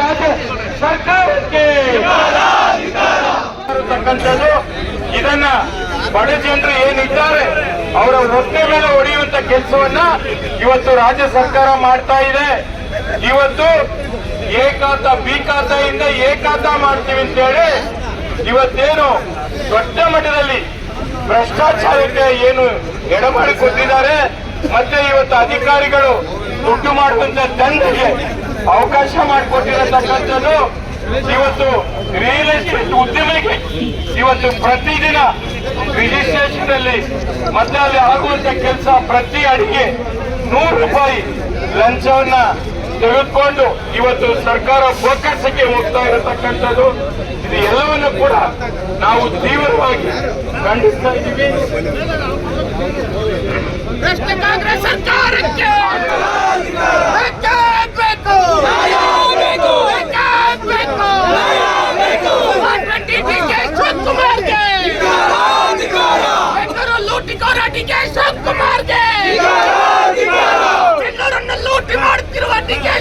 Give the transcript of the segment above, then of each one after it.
ರಾಜ್ಯ ಸರ್ಕಾರಕ್ಕೆ. ಇದನ್ನ ಬಡ ಜನರು ಏನಿದ್ದಾರೆ, ಅವರ ಹೊಟ್ಟೆ ಮೇಲೆ ಹೊಡೆಯುವಂತ ಕೆಲಸವನ್ನ ಇವತ್ತು ರಾಜ್ಯ ಸರ್ಕಾರ ಮಾಡ್ತಾ ಇದೆ. ಇವತ್ತು ಏಕಾತ ಬಿ ಇಂದ ಏಕಾತ ಮಾಡ್ತೀವಿ ಅಂತ ಹೇಳಿ ಇವತ್ತೇನು ದೊಡ್ಡ ಮಟ್ಟದಲ್ಲಿ ಭ್ರಷ್ಟಾಚಾರಕ್ಕೆ ಏನು ಎಡಮಾಡಿ ಕೊಟ್ಟಿದ್ದಾರೆ ಮತ್ತೆ ಇವತ್ತು ಅಧಿಕಾರಿಗಳು ದುಡ್ಡು ಮಾಡುವಂತ ಜನರಿಗೆ ಅವಕಾಶ ಮಾಡಿಕೊಟ್ಟಿರತಕ್ಕಂಥದ್ದು ಇವತ್ತು ರಿಯಲ್ ಎಸ್ಟೇಟ್ ಉದ್ಯಮಿಗೆ. ಇವತ್ತು ಪ್ರತಿದಿನ ರಿಜಿಸ್ಟ್ರೇಷನ್ ಅಲ್ಲಿ ಮತ್ತೆ ಅಲ್ಲಿ ಆಗುವಂತ ಕೆಲಸ ಪ್ರತಿ ಅಡಿಗೆ ನೂರು ರೂಪಾಯಿ ಲಂಚವನ್ನ ತೆಗೆದುಕೊಂಡು ಇವತ್ತು ಸರ್ಕಾರ ಬೊಕ್ಕಸಕ್ಕೆ ಹೋಗ್ತಾ ಇರತಕ್ಕಂಥದ್ದು. ಇದು ಎಲ್ಲವನ್ನು ಕೂಡ ನಾವು ತೀವ್ರವಾಗಿ ಖಂಡಿಸ್ತಾ ಇದ್ದೀವಿ. ಭ್ರಷ್ಟ ಕಾಂಗ್ರೆಸ್ ಸರ್ಕಾರಕ್ಕೆ! ಬೇಕೇ ಬೇಕು ಬೇಕೇ ಬೇಕು 120 ಡಿಕೆ ಶಿವಕುಮಾರ್ಗೆ! ಬೆಂಗಳೂರನ್ನು ಲೂಟಿ ಮಾಡುತ್ತಿರುವ ಡಿ ಕೆ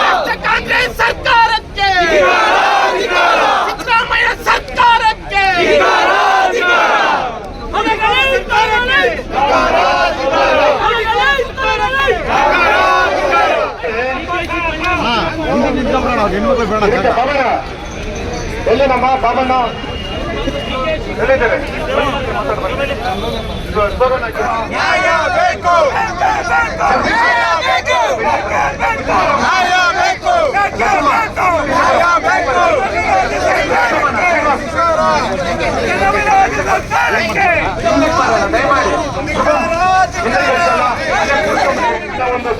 ಭ್ರಷ್ಟ ಕಾಂಗ್ರೆಸ್ ಸರ್ಕಾರಕ್ಕೆ ಸಿದ್ದರಾಮಯ್ಯ ಸರ್ಕಾರಕ್ಕೆ ಬಾಬಣ್ಣ ಎಲ್ಲಿ ನಮ್ಮ ಬಾಬಣ್ಣ. ಹೇಳಿದ್ದಾರೆ ಇದು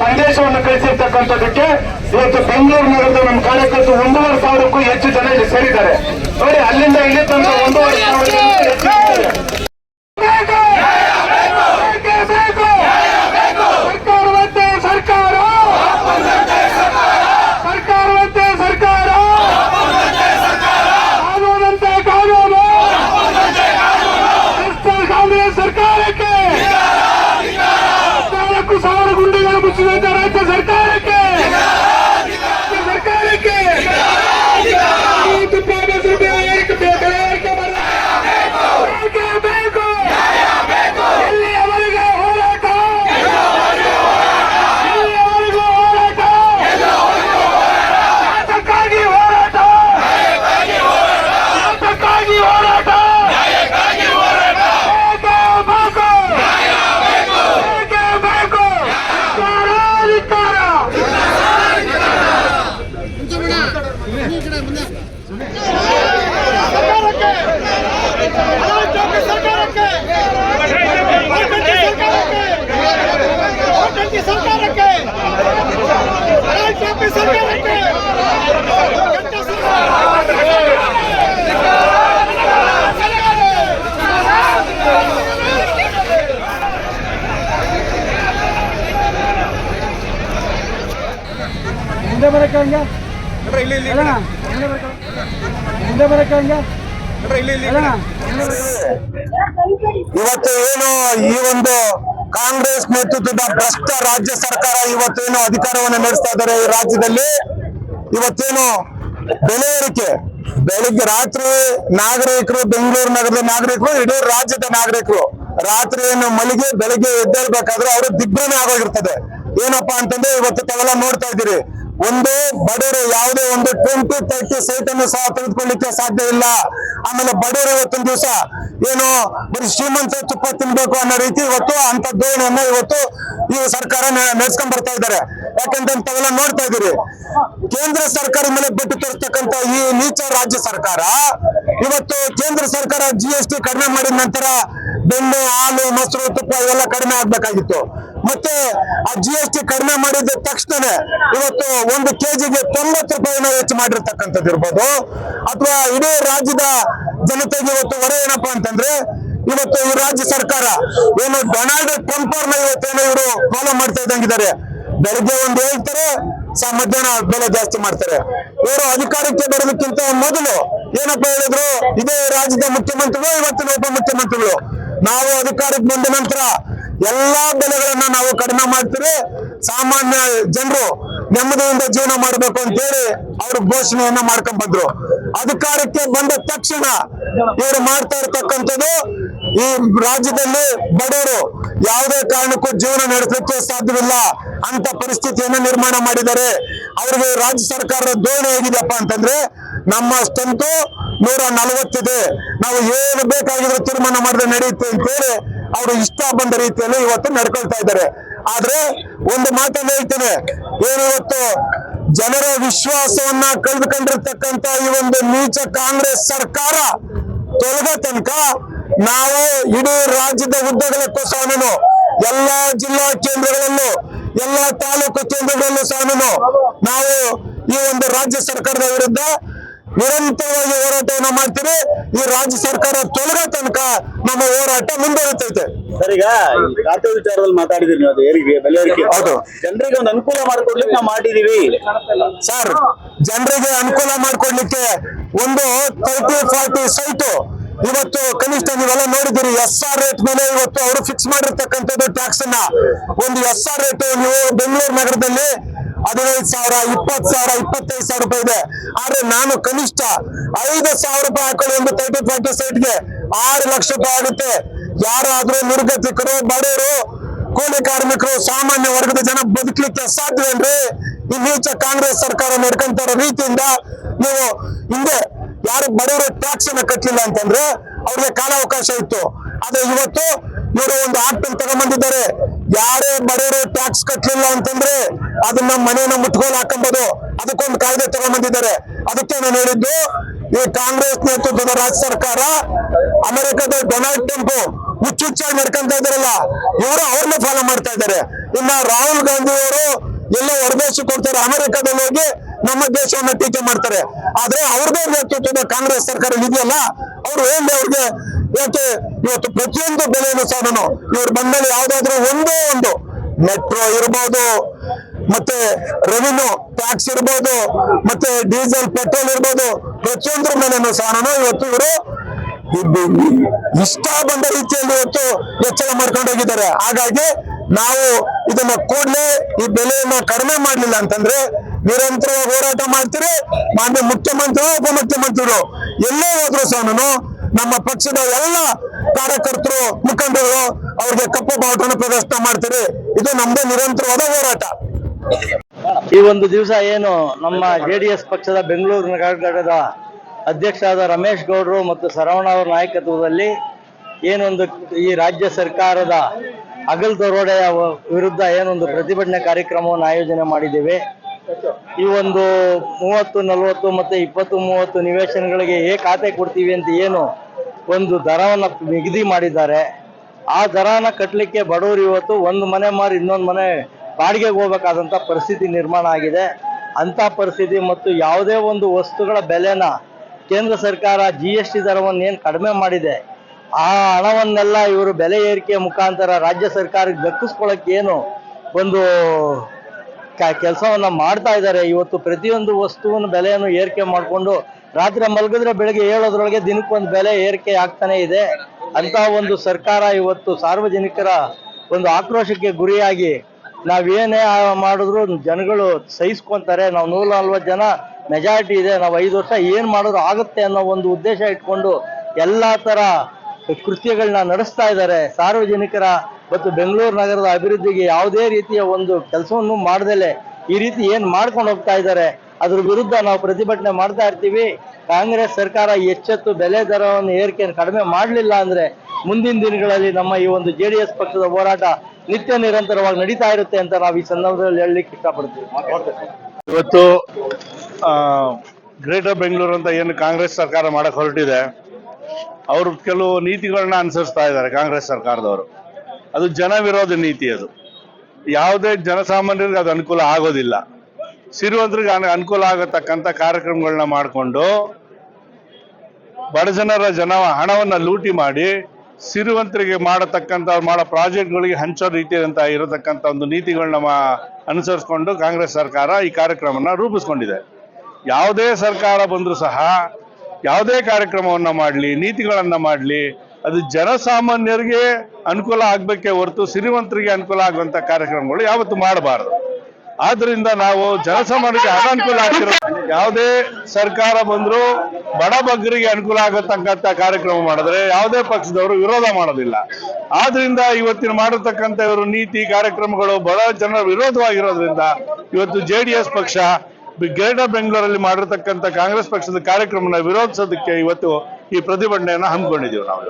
ಸಂದೇಶವನ್ನು ಕಳಿಸಿರ್ತಕ್ಕಂಥದ್ದಕ್ಕೆ ಇವತ್ತು ಬೆಂಗಳೂರು ನಗರದ ನಮ್ಮ ಕಾರ್ಯಕರ್ತರು ಒಂದೂವರೆ ಸಾವಿರಕ್ಕೂ ಹೆಚ್ಚು ಜನ ಇಲ್ಲಿ ಸೇರಿದ್ದಾರೆ. ನೋಡಿ, ಅಲ್ಲಿಂದ ಇಲ್ಲಿ ತನಕ ಒಂದೂವರೆ ಸಾವಿರ ಇದ್ದಾರೆ. ಬೇಕು! ಬೇಕೇ ಬೇಕು! ಸರ್ಕಾರವಂತೆ ಸರ್ಕಾರ ಸರ್ಕಾರವಂತೆ ಸರ್ಕಾರ ಕಾನೂನಂತೆ ಕಾನೂನು ಭ್ರಷ್ಟ ಕಾಂಗ್ರೆಸ್ ಸರ್ಕಾರಕ್ಕೆ ನಾಲ್ಕು ಸಾವಿರ ಗುಂಡಿಗಳು ಮುಚ್ಚಿದಂತ ರಾಜ್ಯ ಸರ್ಕಾರಕ್ಕೆ ರಾಜ್ಯ ಸರ್ಕಾರಕ್ಕೆ ತುಪ್ಪ ಬೆಸರು ಬೆಲೆ ಏರಿಕೆ- ಬೆಲೆ ಏರಿಕೆ ಮಾಡಲ್ಲ. ಬೇಕೇ ಬೇಕು ಎಲ್ಲಿಯವರೆಗೆ ಹೋರಾಟ ಎಲ್ಲಿಯವರೆಗೂ ಹೋರಾಟ ನ್ಯಾಯಕ್ಕಾಗಿ ಹೋರಾಟ ನ್ಯಾಯಕ್ಕಾಗಿ ಹೋರಾಟ ಬೇಕೇ ಬೇಕು ಬೇಕೇ ಬೇಕು ಧಿಕ್ಕಾರ, ಧಿಕ್ಕಾರ. ಸರ್ಕಾರಕ್ಕೆ ಸರ್ಕಾರಕ್ಕೆ ಮುಂದೆ ಬರಕ್ಕೆ ಹಂಗೆ ಮುಂದೆ ಬರಕ್ಕೆ ಮುಂದೆ ಬರಕ್ಕೆ ಹಂಗೆ ಇವತ್ತು ಏನು ಈ ಒಂದು ಕಾಂಗ್ರೆಸ್ ನೇತೃತ್ವದ ಭ್ರಷ್ಟ ರಾಜ್ಯ ಸರ್ಕಾರ ಇವತ್ತೇನು ಅಧಿಕಾರವನ್ನು ನಡೆಸ್ತಾ ಇದ್ದಾರೆ ಈ ರಾಜ್ಯದಲ್ಲಿ? ಇವತ್ತೇನು ಬೆಲೆ ಏರಿಕೆ? ಬೆಳಿಗ್ಗೆ ರಾತ್ರಿ ನಾಗರಿಕರು ಬೆಂಗಳೂರು ನಗರದ ನಾಗರಿಕರು, ಇಡೀ ರಾಜ್ಯದ ನಾಗರಿಕರು ರಾತ್ರಿ ಏನು ಮಲಿಗೆ ಬೆಳಿಗ್ಗೆ ಎದ್ದೇಳ್ಬೇಕಾದ್ರೆ ಅವರು ದಿಗ್ಭ್ರಮೆ ಆಗೋಗಿರ್ತದೆ. ಏನಪ್ಪಾ ಅಂತಂದ್ರೆ ಇವತ್ತು ತಾವೆಲ್ಲ ನೋಡ್ತಾ ಇದ್ದೀರಿ ಒಂದು ಬಡವರು ಯಾವುದೇ ಒಂದು ಟ್ವೆಂಟಿ ತರ್ಟಿ ಸೈಟ್ ಅನ್ನು ಸಹ ತೆಗೆದುಕೊಳ್ಳಿಕ್ಕೆ ಸಾಧ್ಯ ಇಲ್ಲ. ಆಮೇಲೆ ಬಡವರು ಇವತ್ತಿನ ದಿವಸ ಏನು ಬರೀ ಶ್ರೀಮಂತ ತುಪ್ಪ ತಿನ್ಬೇಕು ಅನ್ನೋ ರೀತಿ ಇವತ್ತು ಅಂತ ಧೋರಣೆಯನ್ನ ಇವತ್ತು ಈ ಸರ್ಕಾರ ನಡೆಸ್ಕೊಂಡ್ ಬರ್ತಾ ಇದ್ದಾರೆ. ಯಾಕಂತ ನೋಡ್ತಾ ಇದ್ದೀರಿ. ಕೇಂದ್ರ ಸರ್ಕಾರ ಮೇಲೆ ಬಿಟ್ಟು ತೋರಿಸ್ತಕ್ಕಂತ ಈ ನೀಚ ರಾಜ್ಯ ಸರ್ಕಾರ ಇವತ್ತು ಕೇಂದ್ರ ಸರ್ಕಾರ ಜಿ ಎಸ್ ಟಿ ಕಡಿಮೆ ಮಾಡಿದ ನಂತರ ಬೆಣ್ಣೆ, ಹಾಲು, ಮೊಸರು, ತುಪ್ಪ ಇವೆಲ್ಲ ಕಡಿಮೆ ಆಗ್ಬೇಕಾಗಿತ್ತು. ಮತ್ತೆ ಆ ಜಿ ಎಸ್ ಟಿ ಕಡಿಮೆ ಮಾಡಿದ ತಕ್ಷಣ ಇವತ್ತು ಒಂದು ಕೆಜಿಗೆ ತೊಂಬತ್ತು ರೂಪಾಯಿನ ಹೆಚ್ಚು ಮಾಡಿರ್ತಕ್ಕಂಥದ್ದು ಇರ್ಬೋದು. ಅಥವಾ ಇಡೀ ರಾಜ್ಯದ ಜನತೆಗೆ ಇವತ್ತು ಹೊರೆ ಏನಪ್ಪಾ ಅಂತಂದ್ರೆ, ಇವತ್ತು ಈ ರಾಜ್ಯ ಸರ್ಕಾರ ಏನು ಡೊನಾಲ್ಡ್ ಟ್ರಂಪ್ ಅವ್ರನ್ನ ಇವತ್ತೇನೋ ಇವರು ಫಾಲೋ ಮಾಡ್ತಾ ಇದ್ದಂಗಿದ್ದಾರೆ. ಬೆಳಗ್ಗೆ ಒಂದು ಹೇಳ್ತಾರೆ ಸಹ ಮಧ್ಯಾಹ್ನ ಬೆಲೆ ಜಾಸ್ತಿ ಮಾಡ್ತಾರೆ. ಇವರು ಅಧಿಕಾರಕ್ಕೆ ಬರೋದಕ್ಕಿಂತ ಮೊದಲು ಏನಪ್ಪ ಹೇಳಿದ್ರು, ಇದೇ ರಾಜ್ಯದ ಮುಖ್ಯಮಂತ್ರಿಗಳು, ಇವತ್ತಿನ ಉಪಮುಖ್ಯಮಂತ್ರಿಗಳು. ನಾವು ಅಧಿಕಾರಕ್ಕೆ ಬಂದ ನಂತರ ಎಲ್ಲಾ ಬೆಲೆಗಳನ್ನ ನಾವು ಕಡಿಮೆ ಮಾಡ್ತೀರಿ. ಸಾಮಾನ್ಯ ಜನರು ನೆಮ್ಮದಿಯಿಂದ ಜೀವನ ಮಾಡಬೇಕು ಅಂತೇಳಿ ಅವರು ಘೋಷಣೆಯನ್ನ ಮಾಡ್ಕೊಂಡ್ ಬಂದ್ರು. ಅಧಿಕಾರಕ್ಕೆ ಬಂದ ತಕ್ಷಣ ಇವರು ಮಾಡ್ತಾ ಇರ್ತಕ್ಕಂಥದ್ದು ಈ ರಾಜ್ಯದಲ್ಲಿ ಬಡವರು ಯಾವುದೇ ಕಾರಣಕ್ಕೂ ಜೀವನ ನಡೆಸಲಿಕ್ಕೆ ಸಾಧ್ಯವಿಲ್ಲ ಅಂತ ಪರಿಸ್ಥಿತಿಯನ್ನ ನಿರ್ಮಾಣ ಮಾಡಿದ್ದಾರೆ. ಅವ್ರಿಗೆ ರಾಜ್ಯ ಸರ್ಕಾರದ ಧೋರಣೆ ಹೇಗಿದೆಯಪ್ಪ ಅಂತಂದ್ರೆ ನಮ್ಮ ಸ್ಟ್ರೆಂತು ನೂರ ನಲವತ್ತಿದೆ ನಾವು ಏನು ಬೇಕಾಗಿದ್ರು ತೀರ್ಮಾನ ಮಾಡಿದ್ರೆ ನಡೆಯುತ್ತೆ ಅಂತೇಳಿ ಅವರು ಇಷ್ಟ ಬಂದ ರೀತಿಯಲ್ಲಿ ಇವತ್ತು ನಡ್ಕೊಳ್ತಾ ಇದ್ದಾರೆ. ಆದ್ರೆ ಒಂದು ಮಾತನ್ನು ಹೇಳ್ತೇನೆ. ಏನು ಇವತ್ತು ಜನರ ವಿಶ್ವಾಸವನ್ನ ಕಳೆದುಕೊಂಡಿರ್ತಕ್ಕಂತ ಈ ಒಂದು ನೀಚ ಕಾಂಗ್ರೆಸ್ ಸರ್ಕಾರ ತೊಲಗ ತನಕ ನಾವು ಇಡೀ ರಾಜ್ಯದ ಉದ್ದಗಲಕ್ಕೂ ಸಹ ಎಲ್ಲಾ ಜಿಲ್ಲಾ ಕೇಂದ್ರಗಳಲ್ಲೂ, ಎಲ್ಲಾ ತಾಲೂಕು ಕೇಂದ್ರಗಳಲ್ಲೂ ಸಹ ನಾವು ಈ ಒಂದು ರಾಜ್ಯ ಸರ್ಕಾರದ ವಿರುದ್ಧ ನಿರಂತರವಾಗಿ ಹೋರಾಟವನ್ನ ಮಾಡ್ತೀರಿ. ಈ ರಾಜ್ಯ ಸರ್ಕಾರ ತೊಲಗ ತನಕ ನಮ್ಮ ಹೋರಾಟ ಮುಂದುವರಿತೈತೆ. ಸರ್ ಈಗ ಈ ಖಾತೆ ವಿಚಾರದಲ್ಲಿ ಮಾತಾಡಿದಿರಿ ನೀವು ಅದು ಏರಿಕೆ ಬೆಲೆ ಏರಿಕೆ ಹೌದು. ಜನರಿಗೆ ಒಂದು ಅನುಕೂಲ ಮಾಡ್ಕೊಡ್ಲಿಕ್ಕೆ ನಾವು ಮಾಡಿದೀವಿ ಸರ್ ಜನರಿಗೆ ಅನುಕೂಲ ಮಾಡ್ಕೊಡ್ಲಿಕ್ಕೆ ಒಂದು ತರ್ಟಿ ಫಾರ್ಟಿ ಸೈಟು ಇವತ್ತು ಕನಿಷ್ಠ ನೀವೆಲ್ಲ ನೋಡಿದಿರಿ ಎಸ್ ಆರ್ ರೇಟ್ ಮೇಲೆ ಇವತ್ತು ಅವರು ಫಿಕ್ಸ್ ಮಾಡಿರ್ತಕ್ಕಂಥದ್ದು ಟ್ಯಾಕ್ಸ್ ಅನ್ನ. ಒಂದು ಎಸ್ ಆರ್ ರೇಟ್ ನೀವು ಬೆಂಗಳೂರು ನಗರದಲ್ಲಿ ಹದಿನೈದು ಸಾವಿರ, ಇಪ್ಪತ್ತು ಸಾವಿರ, ಇಪ್ಪತ್ತೈದು ಸಾವಿರ ರೂಪಾಯಿ ಇದೆ. ಆದ್ರೆ ನಾನು ಕನಿಷ್ಠ ಐದು ಸಾವಿರ ರೂಪಾಯಿ ಹಾಕೊಳ್ಳಿ ಒಂದು ತರ್ಟಿ ಫಾರ್ಟಿ ಸೈಟ್ಗೆ ಆರು ಲಕ್ಷ ರೂಪಾಯಿ ಆಗುತ್ತೆ. ಯಾರಾದ್ರೂ ನಿರ್ಗತಿಕರು ಬಡವರು, ಕೂಲಿ ಕಾರ್ಮಿಕರು, ಸಾಮಾನ್ಯ ವರ್ಗದ ಜನ ಬದುಕಲಿಕ್ಕೆ ಸಾಧ್ಯವೇನ್ರಿ? ಈ ನೀಚ ಕಾಂಗ್ರೆಸ್ ಸರ್ಕಾರ ನಡ್ಕೊಂತ ರೀತಿಯಿಂದ ನೀವು ಹಿಂದೆ ಯಾರು ಬಡವರು ಟ್ಯಾಕ್ಸ್ ಅನ್ನ ಕಟ್ಟಲಿಲ್ಲ ಅಂತಂದ್ರೆ ಅವ್ರಿಗೆ ಕಾಲಾವಕಾಶ ಇತ್ತು. ಆದ್ರೆ ಇವತ್ತು ಇವರು ಒಂದು ಆಕ್ಟ್ ತಗೊಂಡ್ಬಂದಿದ್ದಾರೆ ಯಾರೇ ಬಡವರು ಟ್ಯಾಕ್ಸ್ ಕಟ್ಟಲಿಲ್ಲ ಅಂತಂದ್ರೆ ಅದನ್ನ ಮನೆಯನ್ನ ಮುಟ್ಕೊಂಡು ಹಾಕೊಂಬೋದು. ಅದಕ್ಕೊಂದು ಕಾಯ್ದೆ ತಗೊಂಡ್ಬಂದಿದ್ದಾರೆ ಅದಕ್ಕೆ ನಾನು ಹೇಳಿದ್ದು, ಈ ಕಾಂಗ್ರೆಸ್ ನೇತೃತ್ವದ ರಾಜ್ಯ ಸರ್ಕಾರ ಅಮೆರಿಕದ ಡೊನಾಲ್ಡ್ ಟ್ರಂಪ್ ಹುಚ್ಚುಚ್ಚಾಗಿ ನಡ್ಕೊಂತ ಇದಾರಲ್ಲ ಇವರು ಅವ್ರನ್ನ ಫಾಲೋ ಮಾಡ್ತಾ ಇದ್ದಾರೆ. ಇನ್ನ ರಾಹುಲ್ ಗಾಂಧಿ ಅವರು ಎಲ್ಲ ಹೊರದೇಶಕ್ಕೆ ಹೋಗ್ತಾರೆ ಅಮೆರಿಕದಲ್ಲಿ ಹೋಗಿ ನಮ್ಮ ದೇಶವನ್ನ ಟೀಕೆ ಮಾಡ್ತಾರೆ. ಆದ್ರೆ ಅವ್ರದೇ ನೇತೃತ್ವದ ಕಾಂಗ್ರೆಸ್ ಸರ್ಕಾರ ಇದೆಯಲ್ಲ, ಅವ್ರು ಹೇಳಿ ಅವ್ರಿಗೆ ಯಾಕೆ? ಇವತ್ತು ಪ್ರತಿಯೊಂದು ಬೆಲೆಯನ್ನು ಸಹ ನಾನು ಇವರು ಬಂದಲ್ಲಿ ಯಾವ್ದಾದ್ರು ಒಂದೇ ಒಂದು. ಮೆಟ್ರೋ ಇರ್ಬೋದು, ಮತ್ತೆ ರೆವಿನ್ಯೂ ಟ್ಯಾಕ್ಸ್ ಇರ್ಬೋದು, ಮತ್ತೆ ಡೀಸೆಲ್ ಪೆಟ್ರೋಲ್ ಇರ್ಬೋದು, ಪ್ರತಿಯೊಂದ್ರ ಮೇಲೆನೂ ಸಹ ನಾನು ಇವತ್ತು ಇವರು ಇಷ್ಟ ಬಂದ ರೀತಿಯಲ್ಲಿ ಇವತ್ತು ಹೆಚ್ಚಳ ಮಾಡ್ಕೊಂಡು ಹೋಗಿದ್ದಾರೆ. ಹಾಗಾಗಿ ನಾವು ಇದನ್ನ ಕೂಡಲೇ ಈ ಬೆಲೆಯನ್ನ ಕಡಿಮೆ ಮಾಡಲಿಲ್ಲ ಅಂತಂದ್ರೆ ನಿರಂತರ ಹೋರಾಟ ಮಾಡ್ತೀರಿ, ಮಾನ್ಯ ಮುಖ್ಯಮಂತ್ರಿಗಳು ಉಪಮುಖ್ಯಮಂತ್ರಿಗಳು ಎಲ್ಲೇ ಹೋದ್ರು ಸಹ ನಮ್ಮ ಪಕ್ಷದ ಎಲ್ಲ ಕಾರ್ಯಕರ್ತರು, ಮುಖಂಡರು ಅವ್ರಿಗೆ ಕಪ್ಪು ಬಾವುಟನ ಪ್ರದರ್ಶನ ಮಾಡ್ತೀರಿ. ಇದು ನಮ್ದು ನಿರಂತರವಾದ ಹೋರಾಟ. ಈ ಒಂದು ದಿವಸ ಏನು ನಮ್ಮ ಜೆ ಡಿ ಎಸ್ ಪಕ್ಷದ ಬೆಂಗಳೂರು ಅಧ್ಯಕ್ಷ ಅಧ್ಯಕ್ಷರಾದ ರಮೇಶ್ ಗೌಡರು ಮತ್ತು ಸರವಣ ಅವರ ನಾಯಕತ್ವದಲ್ಲಿ ಏನೊಂದು ಈ ರಾಜ್ಯ ಸರ್ಕಾರದ ಅಗಲ್ ದರೋಡೆಯ ವಿರುದ್ಧ ಏನೊಂದು ಪ್ರತಿಭಟನೆ ಕಾರ್ಯಕ್ರಮವನ್ನು ಆಯೋಜನೆ ಮಾಡಿದ್ದೇವೆ. ಈ ಒಂದು ಮೂವತ್ತು, ನಲವತ್ತು ಮತ್ತೆ ಇಪ್ಪತ್ತು, ಮೂವತ್ತು ನಿವೇಶನಗಳಿಗೆ ಏ ಖಾತೆ ಕೊಡ್ತೀವಿ ಅಂತ ಏನು ಒಂದು ದರವನ್ನು ನಿಗದಿ ಮಾಡಿದ್ದಾರೆ. ಆ ದರನ ಕಟ್ಟಲಿಕ್ಕೆ ಬಡವರು ಇವತ್ತು ಒಂದು ಮನೆ ಮಾರಿ ಇನ್ನೊಂದು ಮನೆ ಬಾಡಿಗೆಗೆ ಹೋಗ್ಬೇಕಾದಂಥ ಪರಿಸ್ಥಿತಿ ನಿರ್ಮಾಣ ಆಗಿದೆ. ಅಂತ ಪರಿಸ್ಥಿತಿ ಮತ್ತು ಯಾವುದೇ ಒಂದು ವಸ್ತುಗಳ ಬೆಲೆನ ಕೇಂದ್ರ ಸರ್ಕಾರ ಜಿ ಎಸ್ ಟಿ ದರವನ್ನು ಏನು ಕಡಿಮೆ ಮಾಡಿದೆ, ಆ ಹಣವನ್ನೆಲ್ಲ ಇವರು ಬೆಲೆ ಏರಿಕೆ ಮುಖಾಂತರ ರಾಜ್ಯ ಸರ್ಕಾರಕ್ಕೆ ದಕ್ಕಿಸ್ಕೊಳ್ಳೋಕೆ ಏನು ಒಂದು ಕೆಲಸವನ್ನ ಮಾಡ್ತಾ ಇದ್ದಾರೆ. ಇವತ್ತು ಪ್ರತಿಯೊಂದು ವಸ್ತುವಿನ ಬೆಲೆಯನ್ನು ಏರಿಕೆ ಮಾಡಿಕೊಂಡು ರಾತ್ರಿ ಮಲಗಿದ್ರೆ ಬೆಳಗ್ಗೆ ಏಳೋದ್ರೊಳಗೆ ದಿನಕ್ಕೊಂದು ಬೆಲೆ ಏರಿಕೆ ಆಗ್ತಾನೆ ಇದೆ. ಅಂತ ಒಂದು ಸರ್ಕಾರ ಇವತ್ತು ಸಾರ್ವಜನಿಕರ ಒಂದು ಆಕ್ರೋಶಕ್ಕೆ ಗುರಿಯಾಗಿ ನಾವೇನೇ ಮಾಡಿದ್ರು ಜನಗಳು ಸಹಿಸ್ಕೊಂತಾರೆ. ನಾವು ನೂರ ನಲ್ವತ್ತು ಜನ ಮೆಜಾರಿಟಿ ಇದೆ. ನಾವು ಐದು ವರ್ಷ ಏನು ಮಾಡಿದ್ರು ಆಗುತ್ತೆ ಅನ್ನೋ ಒಂದು ಉದ್ದೇಶ ಇಟ್ಕೊಂಡು ಎಲ್ಲ ಥರ ಕೃತ್ಯಗಳನ್ನ ನಡೆಸ್ತಾ ಇದ್ದಾರೆ. ಸಾರ್ವಜನಿಕರ ಮತ್ತು ಬೆಂಗಳೂರು ನಗರದ ಅಭಿವೃದ್ಧಿಗೆ ಯಾವುದೇ ರೀತಿಯ ಒಂದು ಕೆಲಸವನ್ನು ಮಾಡದಲೇ ಈ ರೀತಿ ಏನು ಮಾಡ್ಕೊಂಡು ಹೋಗ್ತಾ ಇದ್ದಾರೆ, ಅದ್ರ ವಿರುದ್ಧ ನಾವು ಪ್ರತಿಭಟನೆ ಮಾಡ್ತಾ ಇರ್ತೀವಿ. ಕಾಂಗ್ರೆಸ್ ಸರ್ಕಾರ ಎಚ್ಚೆತ್ತು ಬೆಲೆ ದರವನ್ನು ಏರಿಕೆಯನ್ನು ಕಡಿಮೆ ಮಾಡಲಿಲ್ಲ ಅಂದ್ರೆ ಮುಂದಿನ ದಿನಗಳಲ್ಲಿ ನಮ್ಮ ಈ ಒಂದು ಜೆ ಡಿ ಎಸ್ ಪಕ್ಷದ ಹೋರಾಟ ನಿತ್ಯ ನಿರಂತರವಾಗಿ ನಡೀತಾ ಇರುತ್ತೆ ಅಂತ ನಾವು ಈ ಸಂದರ್ಭದಲ್ಲಿ ಹೇಳಲಿಕ್ಕೆ ಇಷ್ಟಪಡ್ತೀವಿ. ಇವತ್ತು ಗ್ರೇಟರ್ ಬೆಂಗಳೂರು ಅಂತ ಏನು ಕಾಂಗ್ರೆಸ್ ಸರ್ಕಾರ ಮಾಡಕ್ ಹೊರಟಿದೆ, ಅವರು ಕೆಲವು ನೀತಿಗಳನ್ನ ಅನುಸರಿಸ್ತಾ ಇದ್ದಾರೆ ಕಾಂಗ್ರೆಸ್ ಸರ್ಕಾರದವರು. ಅದು ಜನ ವಿರೋಧ ನೀತಿ ಅದು. ಯಾವುದೇ ಜನಸಾಮಾನ್ಯರಿಗೆ ಅದು ಅನುಕೂಲ ಆಗೋದಿಲ್ಲ. ಸಿರಿವಂತರಿಗೆ ಅನು- ಅನುಕೂಲ ಆಗತಕ್ಕಂಥ ಕಾರ್ಯಕ್ರಮಗಳನ್ನ ಮಾಡಿಕೊಂಡು ಬಡಜನರ ಜನ ಹಣವನ್ನು ಲೂಟಿ ಮಾಡಿ ಸಿರಿವಂತರಿಗೆ ಮಾಡತಕ್ಕಂಥ ಮಾಡೋ ಪ್ರಾಜೆಕ್ಟ್ಗಳಿಗೆ ಹಂಚೋ ರೀತಿಯಂತ ಇರತಕ್ಕಂಥ ಒಂದು ನೀತಿಗಳನ್ನ ಅನುಸರಿಸ್ಕೊಂಡು ಕಾಂಗ್ರೆಸ್ ಸರ್ಕಾರ ಈ ಕಾರ್ಯಕ್ರಮನ ರೂಪಿಸ್ಕೊಂಡಿದೆ. ಯಾವುದೇ ಸರ್ಕಾರ ಬಂದರೂ ಸಹ ಯಾವುದೇ ಕಾರ್ಯಕ್ರಮವನ್ನ ಮಾಡಲಿ, ನೀತಿಗಳನ್ನ ಮಾಡಲಿ ಅದು ಜನಸಾಮಾನ್ಯರಿಗೆ ಅನುಕೂಲ ಆಗಬೇಕೇ ಹೊರತು ಸಿರಿವಂತರಿಗೆ ಅನುಕೂಲ ಆಗುವಂತ ಕಾರ್ಯಕ್ರಮಗಳು ಯಾವತ್ತು ಮಾಡಬಾರದು. ಆದ್ರಿಂದ ನಾವು ಜನಸಾಮಾನ್ಯರಿಗೆ ಅನಾನುಕೂಲ ಆಗ್ತಿರೋ ಯಾವುದೇ ಸರ್ಕಾರ ಬಂದ್ರು ಬಡ ಬಗ್ಗರಿಗೆ ಅನುಕೂಲ ಆಗತಕ್ಕಂತ ಕಾರ್ಯಕ್ರಮ ಮಾಡಿದ್ರೆ ಯಾವುದೇ ಪಕ್ಷದವರು ವಿರೋಧ ಮಾಡೋದಿಲ್ಲ. ಆದ್ರಿಂದ ಇವತ್ತಿನ ಮಾಡಿರ್ತಕ್ಕಂಥ ಇವರು ನೀತಿ ಕಾರ್ಯಕ್ರಮಗಳು ಬಡ ಜನರ ವಿರೋಧವಾಗಿರೋದ್ರಿಂದ ಇವತ್ತು ಜೆ ಡಿ ಎಸ್ ಪಕ್ಷ ಗ್ರೇಟರ್ ಬೆಂಗಳೂರಲ್ಲಿ ಮಾಡಿರ್ತಕ್ಕಂಥ ಕಾಂಗ್ರೆಸ್ ಪಕ್ಷದ ಕಾರ್ಯಕ್ರಮನ ವಿರೋಧಿಸೋದಕ್ಕೆ ಇವತ್ತು ಈ ಪ್ರತಿಭಟನೆಯನ್ನ ಹಮ್ಮಿಕೊಂಡಿದ್ದೀವಿ ನಾವು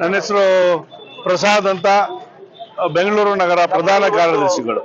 ನನ್ನ ಹೆಸರು ಪ್ರಸಾದ್ ಅಂತ ಬೆಂಗಳೂರು ನಗರ ಪ್ರಧಾನ ಕಾರ್ಯದರ್ಶಿಗಳು.